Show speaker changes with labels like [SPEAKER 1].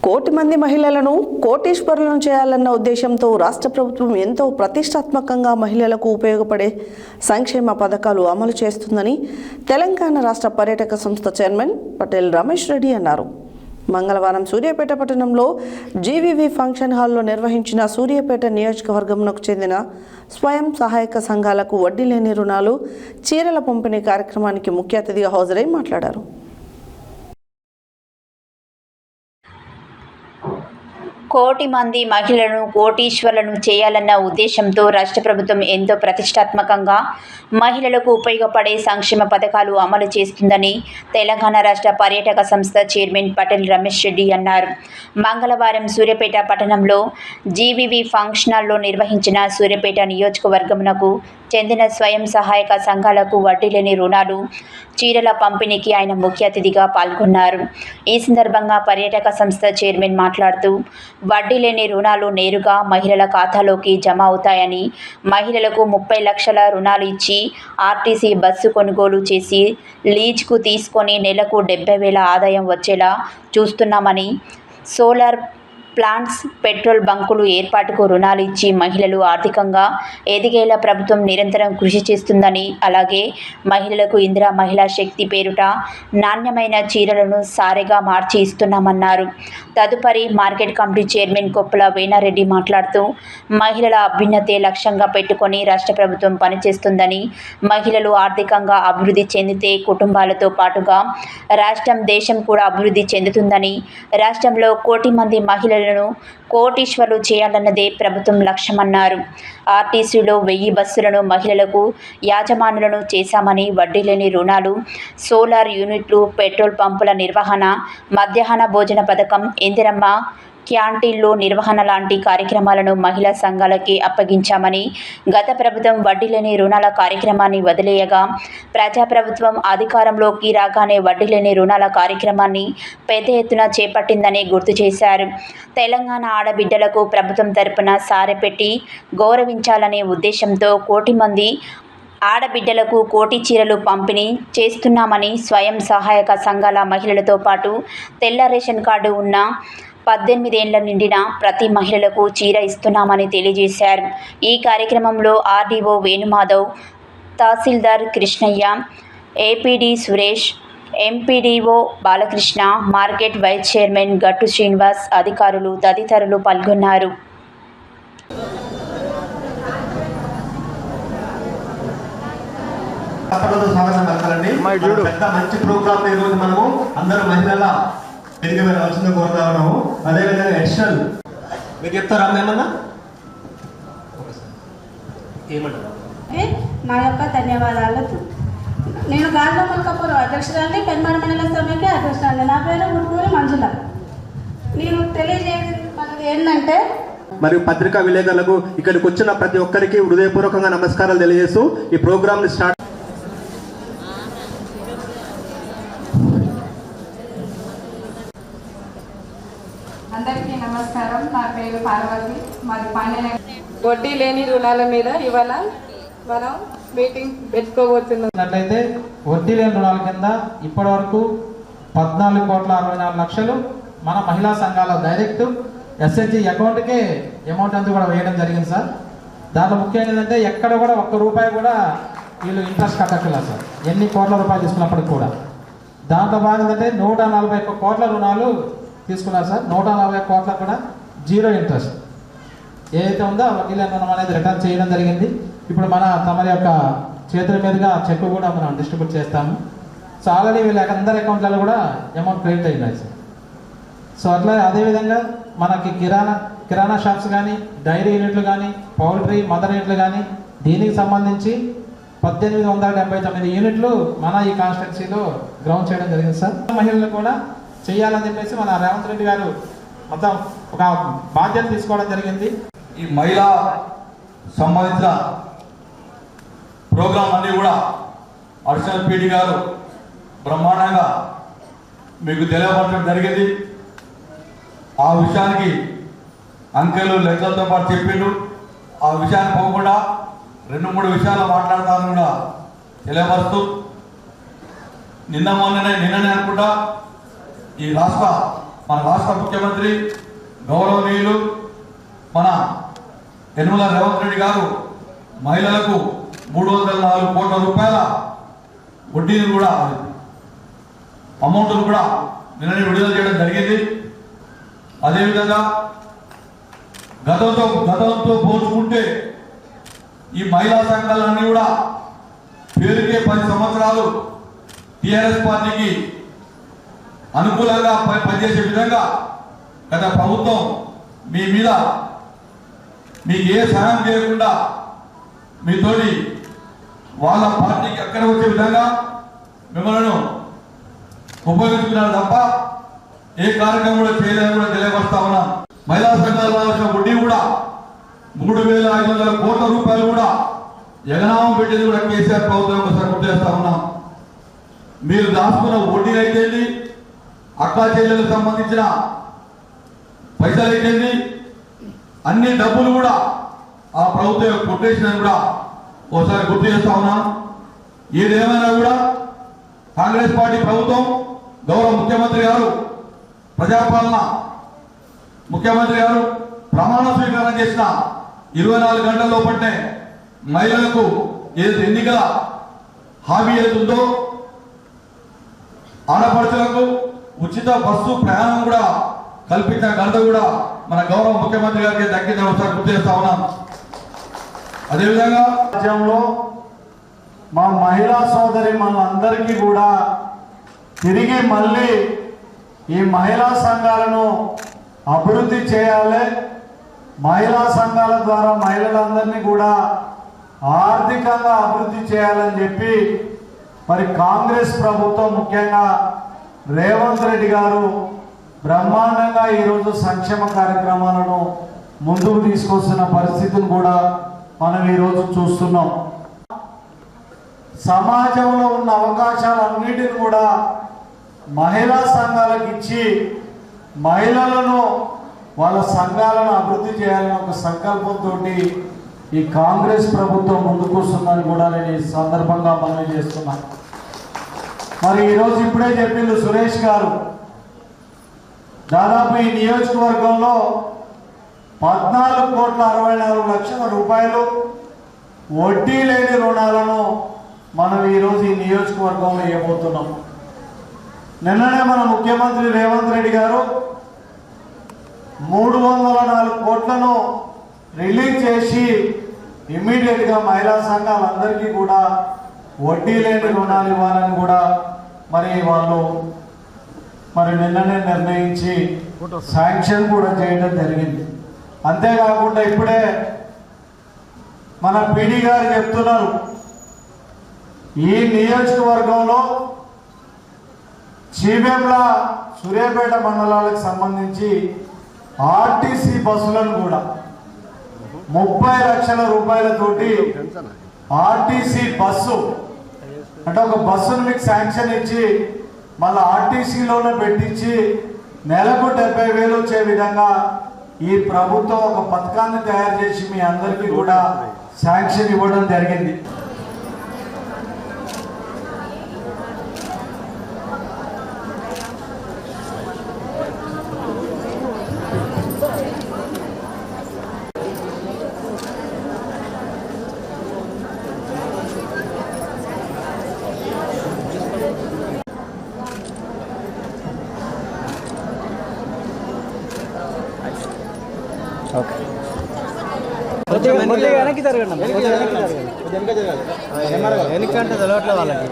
[SPEAKER 1] కోటి మంది మహిళలను కోటీశ్వరులను చేయాలన్న ఉద్దేశంతో రాష్ట్ర ప్రభుత్వం ఎంతో ప్రతిష్టాత్మకంగా మహిళలకు ఉపయోగపడే సంక్షేమ పథకాలు అమలు చేస్తుందని తెలంగాణ రాష్ట్ర పర్యాటక సంస్థ చైర్మన్ పటేల్ రమేష్ రెడ్డి అన్నారు. మంగళవారం సూర్యాపేట పట్టణంలో జీవీవీ ఫంక్షన్ హాల్లో నిర్వహించిన సూర్యాపేట నియోజకవర్గంకు చెందిన స్వయం సహాయక సంఘాలకు వడ్డీ లేని రుణాలు చీరల పంపిణీ కార్యక్రమానికి ముఖ్య అతిథిగా హాజరై మాట్లాడారు.
[SPEAKER 2] కోటి మంది మహిళలను కోటీశ్వరులను చేయాలన్న ఉద్దేశంతో రాష్ట్ర ప్రభుత్వం ఎంతో ప్రతిష్టాత్మకంగా మహిళలకు ఉపయోగపడే సంక్షేమ పథకాలు అమలు చేస్తుందని తెలంగాణ రాష్ట్ర పర్యాటక సంస్థ చైర్మన్ పటేల్ రమేష్ రెడ్డి అన్నారు. మంగళవారం సూర్యాపేట పట్టణంలో జీవీవి ఫంక్షన్ హాల్లో నిర్వహించిన సూర్యాపేట నియోజకవర్గమునకు చెందిన స్వయం సహాయక సంఘాలకు వడ్డీ లేని రుణాలు చీరల పంపిణీకి ఆయన ముఖ్య అతిథిగా పాల్గొన్నారు. ఈ సందర్భంగా పర్యాటక సంస్థ చైర్మన్ మాట్లాడుతూ వడ్డీ లేని రుణాలు నేరుగా మహిళల ఖాతాలోకి జమ అవుతాయని మహిళలకు ముప్పై లక్షల రుణాలు ఇచ్చి ఆర్టీసీ బస్సు కొనుగోలు చేసి లీజ్కు తీసుకొని నెలకు డెబ్బై వేల ఆదాయం వచ్చేలా చూస్తున్నామని సోలార్ ప్లాంట్స్ పెట్రోల్ బంకులు ఏర్పాటుకు రుణాలు ఇచ్చి మహిళలు ఆర్థికంగా ఎదిగేలా ప్రభుత్వం నిరంతరం కృషి చేస్తుందని అలాగే మహిళలకు ఇందిరా మహిళా శక్తి పేరుట నాణ్యమైన చీరలను సారెగా మార్చి ఇస్తున్నామన్నారు. తదుపరి market committee chairman Koppula Venareddy మాట్లాడుతూ మహిళల అభ్యున్నతే లక్ష్యంగా పెట్టుకొని రాష్ట్ర ప్రభుత్వం పనిచేస్తుందని మహిళలు ఆర్థికంగా అభివృద్ధి చెందితే కుటుంబాలతో పాటుగా రాష్ట్రం దేశం కూడా అభివృద్ధి చెందుతుందని రాష్ట్రంలో కోటి మంది మహిళలను కోటీశ్వరులు చేయాలన్నదే ప్రభుత్వం లక్ష్యమన్నారు. ఆర్టీసీలో వెయ్యి బస్సులను మహిళలకు యాజమానులను చేశామని వడ్డీ లేని రుణాలు సోలార్ యూనిట్లు పెట్రోల్ పంపుల నిర్వహణ మధ్యాహ్న భోజన పథకం ఇందిరమ్మ క్యాంటీన్లు నిర్వహణ లాంటి కార్యక్రమాలను మహిళా సంఘాలకి అప్పగించామని గత ప్రభుత్వం వడ్డీ లేని రుణాల కార్యక్రమాన్ని వదిలేయగా ప్రజాప్రభుత్వం అధికారంలోకి రాగానే వడ్డీ లేని రుణాల కార్యక్రమాన్ని పెద్ద ఎత్తున చేపట్టిందని గుర్తు చేశారు. తెలంగాణ ఆడబిడ్డలకు ప్రభుత్వం తరపున సారెపెట్టి గౌరవించాలనే ఉద్దేశంతో కోటి మంది ఆడబిడ్డలకు కోటి చీరలు పంపిణీ చేస్తున్నామని స్వయం సహాయక సంఘాల మహిళలతో పాటు తెల్ల రేషన్ కార్డు ఉన్న పద్దెనిమిదేళ్ళ నిండిన ప్రతి మహిళలకు చీర ఇస్తున్నామని తెలియజేశారు. ఈ కార్యక్రమంలో RDO Venumadhav tahsildar Krishnaiah APD Suresh MPDO Balakrishna market vice chairman Gattu Srinivas అధికారులు తదితరులు పాల్గొన్నారు.
[SPEAKER 3] పెద్ద మంచి ప్రోగ్రామ్ మనము. అందరూ మహిళల వేదిక మీద రావాల్సిందిగా కోరుతా ఉన్నాము. అదేవిధంగా ఎడిషనల్. మీరు చెప్తారా అమ్మ ఏమన్నా? ఏమంటారు?
[SPEAKER 4] ఏ, నా యొక్క ధన్యవాదాలు. నేను గాంధీ మల్కాపూర్ అధ్యక్షురాలని పెన్మాడ మండల సభకి అధ్యక్షురాలి నా పేరు గుంటూరు మంజుల. నేను తెలియజేయగలిగేది ఏంటంటే
[SPEAKER 3] మరియు పత్రికా విలేకరులకు ఇక్కడికి వచ్చిన ప్రతి ఒక్కరికి హృదయపూర్వకంగా నమస్కారాలు తెలియజేస్తూ ఈ ప్రోగ్రామ్ని స్టార్ట్
[SPEAKER 5] అందరికీ నమస్కారం. నా పేరు పార్వతి. మాది పాండ్య
[SPEAKER 6] వడ్డీ లేని రుణాల మీద ఇవాళ మనం మీటింగ్ పెట్టుకోబోతున్నాం
[SPEAKER 7] ఉన్నట్లయితే వడ్డీ లేని రుణాల కింద ఇప్పటి వరకు పద్నాలుగు కోట్ల అరవై నాలుగు లక్షలు మన మహిళా సంఘాల డైరెక్ట్ ఎస్హెచ్జి అకౌంట్కే అమౌంట్ అంతా కూడా వేయడం జరిగింది సార్. దాంట్లో ముఖ్యంగా ఏంటంటే ఎక్కడ కూడా ఒక్క రూపాయి కూడా వీళ్ళు ఇంట్రెస్ట్ కట్టక్కర్లేదు సార్. ఎన్ని కోట్ల రూపాయలు తీసుకున్నప్పటికి కూడా. దాంట్లో భాగంగా ఏంటంటే నూట నలభై ఒక్క కోట్ల రుణాలు తీసుకున్నారు సార్. నూట నలభై కోట్ల కూడా జీరో ఇంట్రెస్ట్. ఏదైతే ఉందో ఆ వడ్డీ రుణం అనేది రిటర్న్ చేయడం జరిగింది. ఇప్పుడు మన తమరి యొక్క చేతుల మీదుగా చెక్ కూడా మనం డిస్ట్రిబ్యూట్ చేస్తాము. సో ఆల్రెడీ వీళ్ళ అందరి అకౌంట్లలో కూడా అమౌంట్ క్రెడిట్ అయినాయి సార్. సో అట్లా అదేవిధంగా మనకి కిరాణా కిరాణా షాప్స్ కానీ డైరీ యూనిట్లు కానీ పౌల్ట్రీ మదర్ యూనిట్లు కానీ దీనికి సంబంధించి పద్దెనిమిది వందల డెబ్బై తొమ్మిది యూనిట్లు మన ఈ కాన్స్టిట్యున్సీలో గ్రౌండ్ చేయడం జరిగింది సార్. మహిళలు కూడా చేయాలని చెప్పేసి మన రేవంత్ రెడ్డి గారు మొత్తం ఒక బాధ్యత తీసుకోవడం జరిగింది.
[SPEAKER 8] ఈ మహిళా సంబంధించిన ప్రోగ్రాం అన్నీ కూడా అడిషనల్ పీడి గారు బ్రహ్మాండంగా మీకు తెలియపరచడం జరిగింది. ఆ విషయానికి అంకెలు లెక్కలతో పాటు చెప్పిండు ఆ విషయాన్ని పోకుండా రెండు మూడు విషయాలు మాట్లాడతాను కూడా తెలియపరుస్తూ నిన్న మొన్ననే నిన్ననే అనుకుంటా ఈ రాష్ట్ర మన రాష్ట్ర ముఖ్యమంత్రి గౌరవనీయులు మన యనుమల రేవంత్ రెడ్డి గారు మహిళలకు మూడు వందల నాలుగు కోట్ల రూపాయల వడ్డీని కూడా అమౌంట్ను కూడా నిన్ననే విడుదల చేయడం జరిగింది. అదేవిధంగా గతంతో గతంతో పోల్చుకుంటే ఈ మహిళా సంఘాలన్నీ కూడా పేరుకే పది సంవత్సరాలు టిఆర్ఎస్ పార్టీకి అనుకూలంగా పనిచేసే విధంగా గత ప్రభుత్వం మీ మీద మీకు ఏ సహాయం చేయకుండా మీతోటి వాళ్ళ పార్టీకి అక్కడ వచ్చే విధంగా మిమ్మల్ని ఉపయోగించుకున్నారు తప్ప ఏ కార్యక్రమం కూడా చేయలేదని కూడా తెలియపరుస్తా ఉన్నాం. మహిళా సంఘాలు రావాల్సిన వడ్డీ కూడా మూడు వేల ఐదు వందల కోట్ల రూపాయలు కూడా ఎగనామం పెట్టేది కూడా కేసీఆర్ ప్రభుత్వం ఒకసారి గుర్తు చేస్తా ఉన్నాం. మీరు దాచుకున్న వడ్డీ అయితే అక్కా చెల్లెలకు సంబంధించిన పైసలు అయితేంది అన్ని డబ్బులు కూడా ఆ ప్రభుత్వం యొక్క కొట్టేసిందని కూడా ఒకసారి గుర్తు చేస్తా ఉన్నాను ఏదేమైనా కూడా కాంగ్రెస్ పార్టీ ప్రభుత్వం గౌరవ ముఖ్యమంత్రి గారు ప్రజాపాలన ముఖ్యమంత్రి గారు ప్రమాణ స్వీకారం చేసిన ఇరవై నాలుగు గంటల లోపలనే మహిళలకు ఏదైతే ఎన్నికల హామీ ఏది ఆడపడుచులకు ఉచిత బస్సు ప్రయాణం కూడా కల్పించిన ఘనత కూడా మన గౌరవ ముఖ్యమంత్రి గారికి దక్కిందని ఒకసారి గుర్తు చేస్తా ఉన్నాం. అదేవిధంగా
[SPEAKER 9] రాజ్యంలో మా మహిళా సోదరి మనందరికీ కూడా తిరిగి మళ్ళీ ఈ మహిళా సంఘాలను అభివృద్ధి చేయాలి. మహిళా సంఘాల ద్వారా మహిళలందరినీ కూడా ఆర్థికంగా అభివృద్ధి చేయాలని చెప్పి మరి కాంగ్రెస్ ప్రభుత్వం ముఖ్యంగా రేవంత్ రెడ్డి గారు బ్రహ్మాండంగా ఈరోజు సంక్షేమ కార్యక్రమాలను ముందుకు తీసుకొస్తున్న పరిస్థితిని కూడా మనం ఈరోజు చూస్తున్నాం. సమాజంలో ఉన్న అవకాశాలన్నిటిని కూడా మహిళా సంఘాలకు ఇచ్చి మహిళలను వాళ్ళ సంఘాలను అభివృద్ధి చేయాలని ఒక సంకల్పంతో ఈ కాంగ్రెస్ ప్రభుత్వం ముందుకు వస్తుందని కూడా నేను ఈ సందర్భంగా మనం చేస్తున్నాను. మరి ఈరోజు ఇప్పుడే చెప్పిండు సురేష్ గారు. దాదాపు ఈ నియోజకవర్గంలో పద్నాలుగు కోట్ల అరవై నాలుగు లక్షల రూపాయలు వడ్డీ లేని రుణాలను మనం ఈరోజు ఈ నియోజకవర్గంలో ఇవ్వబోతున్నాం నిన్ననే మన ముఖ్యమంత్రి రేవంత్ రెడ్డి గారు మూడు వందల నాలుగు కోట్లను రిలీజ్ చేసి ఇమ్మీడియట్గా మహిళా సంఘాలందరికీ కూడా వడ్డీ లేని రుణాలు ఇవ్వాలని కూడా మరి వాళ్ళు మరి నిన్ననే నిర్ణయించి శాంక్షన్ కూడా చేయడం జరిగింది. అంతేకాకుండా ఇప్పుడే మన పిడి గారు చెప్తున్నారు ఈ నియోజకవర్గంలో చీవెంల సూర్యాపేట మండలాలకు సంబంధించి ఆర్టీసీ బస్సులను కూడా ముప్పై లక్షల రూపాయలతోటి ఆర్టీసీ బస్సు అంటే ఒక బస్సును మీకు శాంక్షన్ ఇచ్చి మళ్ళీ ఆర్టీసీలోనే పెట్టించి నెలకు డెబ్బై వేలు వచ్చే విధంగా ఈ ప్రభుత్వం ఒక పథకాన్ని తయారు చేసి మీ అందరికీ కూడా శాంక్షన్ ఇవ్వడం జరిగింది.
[SPEAKER 10] వెనక్కి జరగండి వెనక్కి జరగండి వెనక్కి అంటే తెలవట్లే వాళ్ళకి.